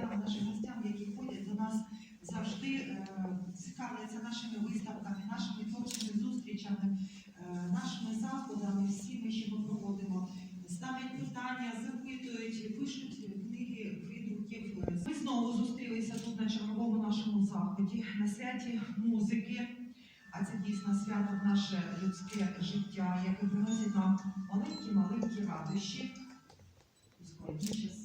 громадянам, нашим гостям, які ходять до нас завжди е, цікавляться нашими виставками, нашими творчими зустрічами, е, нашими заходами, всіми, що ми проводимо. Ставлять питання, запитують, пишуть книги, відгуків. Ми знову зустрілися тут на черговому нашому заході, на святі музики. А це дійсно свято наше людське життя, яке приносить нам маленькі-маленькі радощі у складні.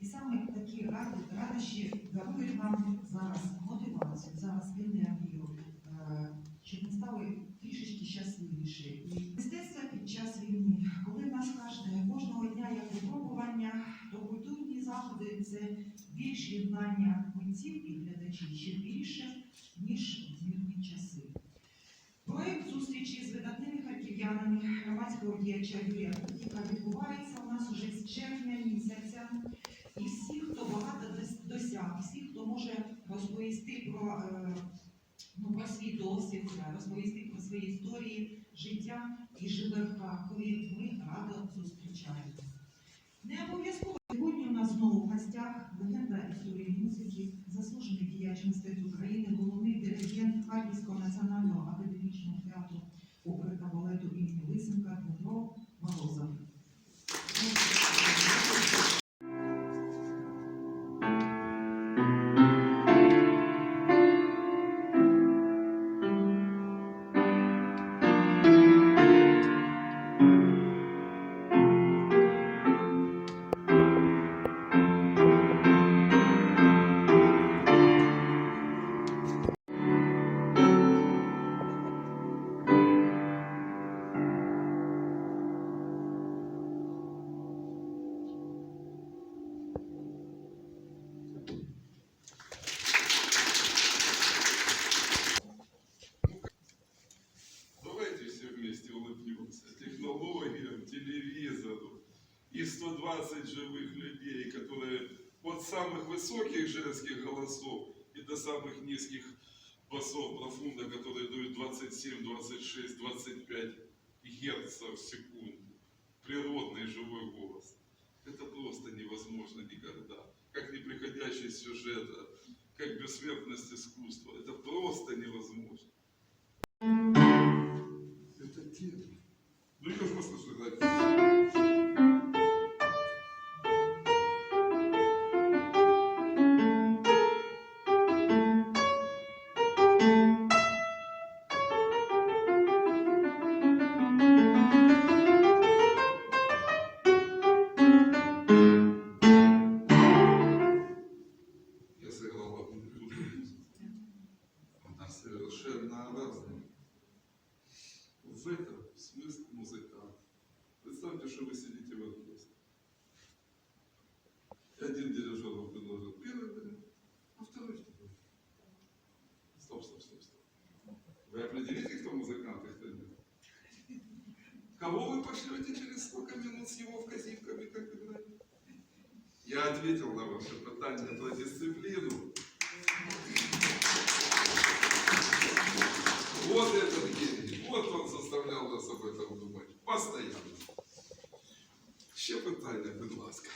І саме такі радощі дарують нам зараз мотивацію, зараз енергію, е, щоб ми стали трішечки щасливіші. Мистецтво під час війни, коли нас кожне, кожного дня як випробування, то культурні заходи це більш єднання митців і глядачів ще більше, ніж в мирні часи. Проект зустрічі з видатними харків'янами громадського діяча Юрія Кутіка про, е, ну, про свій досвід, е, розповісти про свої історії, життя і живе в технологиям, телевизору и 120 живых людей, которые от самых высоких женских голосов и до самых низких басов профунда, которые дают 27, 26, 25 герца в секунду. Природный живой голос. Это просто невозможно никогда. Как неприходящий сюжет, как бессмертность искусства. Это просто Что вы сидите в оркестре. Один дирижер вам предложил первый вариант, а второй что? Стоп, стоп, стоп, стоп. Вы определите, кто музыкант и кто нет? Кого вы пошлете через сколько минут с его вказівками, как играть? Я ответил на ваше питание про дисциплину. Вот этот гений, вот он заставлял нас об этом думать. Постоянно. Ще питання, будь ласка.